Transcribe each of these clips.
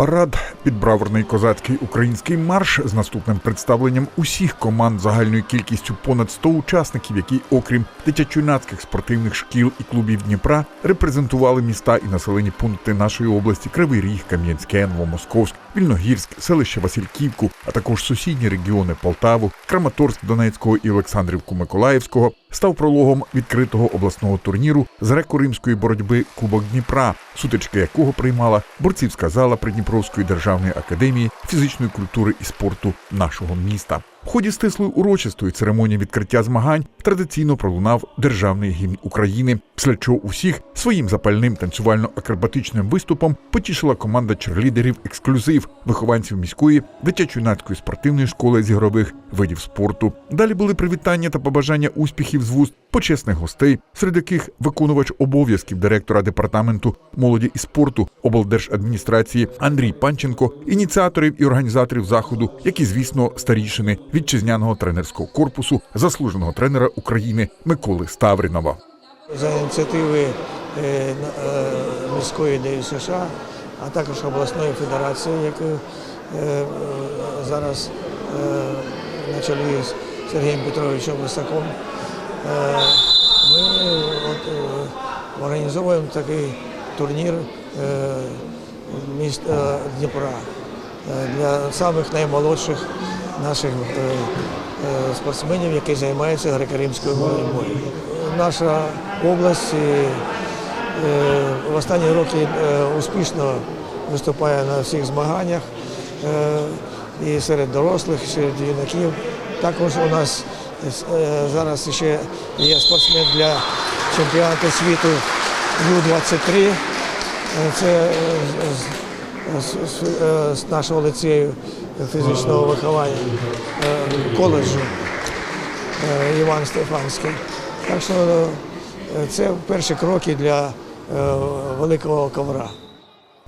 Парад. Під браворний козацький український марш з наступним представленням усіх команд загальною кількістю понад 100 учасників, які, окрім дитячо-юнацьких спортивних шкіл і клубів Дніпра, репрезентували міста і населені пункти нашої області Кривий Ріг, Кам'янське, Новомосковськ, Вільногірськ, селище Васильківку, а також сусідні регіони Полтаву, Краматорськ Донецького і Олександрівку Миколаївського, став прологом відкритого обласного турніру з греко-римської боротьби Кубок Дніпра, сутички якого приймала борцівська зала Придніпровської державної академії фізичної культури і спорту нашого міста. В ході стислої урочистої церемонії відкриття змагань традиційно пролунав державний гімн України, після чого усіх своїм запальним танцювально-акробатичним виступом потішила команда черлідерів ексклюзив вихованців міської дитячо-юнацької спортивної школи з ігрових видів спорту. Далі були привітання та побажання успіхів з вуст почесних гостей, серед яких виконувач обов'язків директора департаменту молоді і спорту облдержадміністрації Андрій Панченко, ініціаторів і організаторів заходу, які, звісно, старішини вітчизняного тренерського корпусу, заслуженого тренера України Миколи Ставрінова. за ініціативи е, е, міської ДЮСШ, а також обласної федерації, яку е, зараз на чолі з Сергієм Петровичем Лисаком. Е, Ми от, е, організовуємо такий турнір е, міста Дніпра для самих наймолодших наших спортсменів, які займаються греко-римською боротьбою. Наша область в останні роки успішно виступає на всіх змаганнях і серед дорослих, і серед юнаків. Також у нас зараз ще є спортсмен для чемпіонату світу Ю-23. Е, Це е, з- е, нашого лицею фізичного виховання е, коледжу е, Іван Стефанський. Так що е, це перші кроки для е, великого ковра.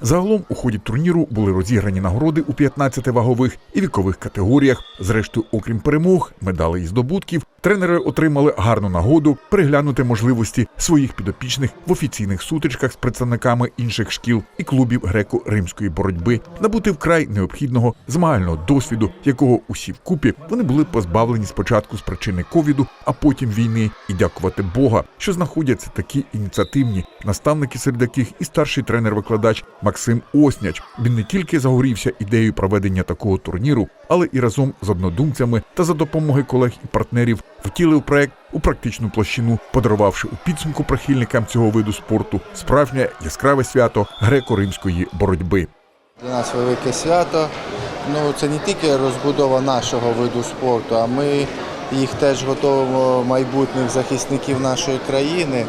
Загалом у ході турніру були розіграні нагороди у 15 вагових і вікових категоріях. Зрештою, окрім перемог, медалей і здобутків, тренери отримали гарну нагоду переглянути можливості своїх підопічних в офіційних сутичках з представниками інших шкіл і клубів греко-римської боротьби, набути вкрай необхідного змагального досвіду, якого усі вкупі вони були позбавлені спочатку з причини ковіду, а потім війни. І дякувати Бога, що знаходяться такі ініціативні наставники, серед яких і старший тренер-викладач Максим Осняч. Він не тільки загорівся ідеєю проведення такого турніру, але і разом з однодумцями та за допомоги колег і партнерів втілив проект у практичну площину, подарувавши у підсумку прихильникам цього виду спорту справжнє яскраве свято греко-римської боротьби. Для нас велике свято. Ну, це не тільки розбудова нашого виду спорту, а ми їх теж готуємо майбутніх захисників нашої країни.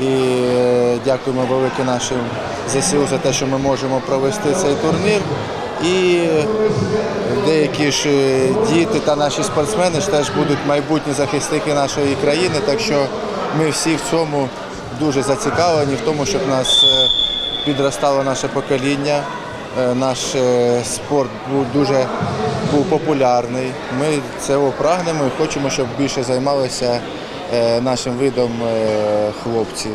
І е, дякуємо велике нашим ЗСУ за те, що ми можемо провести цей турнір. І деякі ж е, діти та наші спортсмени ж теж будуть майбутні захисники нашої країни. Так що ми всі в цьому дуже зацікавлені, в тому, щоб нас е, підростало наше покоління. Е, Наш спорт був дуже був популярний. Ми цього прагнемо і хочемо, щоб більше займалися нашим видом хлопці.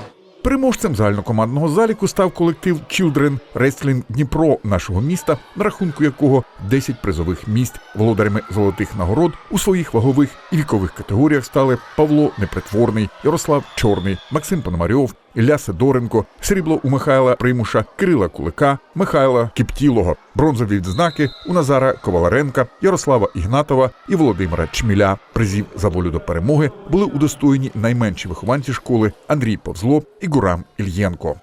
Переможцем загальнокомандного заліку став колектив Children Wrestling Дніпро нашого міста, на рахунку якого 10 призових місць. Володарями золотих нагород у своїх вагових і вікових категоріях стали Павло Непритворний, Ярослав Чорний, Максим Пономарьов, Ілля Сидоренко, срібло у Михайла Примуша, Кирила Кулика, Михайла Кіптілого, бронзові відзнаки у Назара Коваларенка, Ярослава Ігнатова і Володимира Чміля. Призів за волю до перемоги були удостоєні найменші вихованці школи Андрій Повзло і Гурам Ільєнко.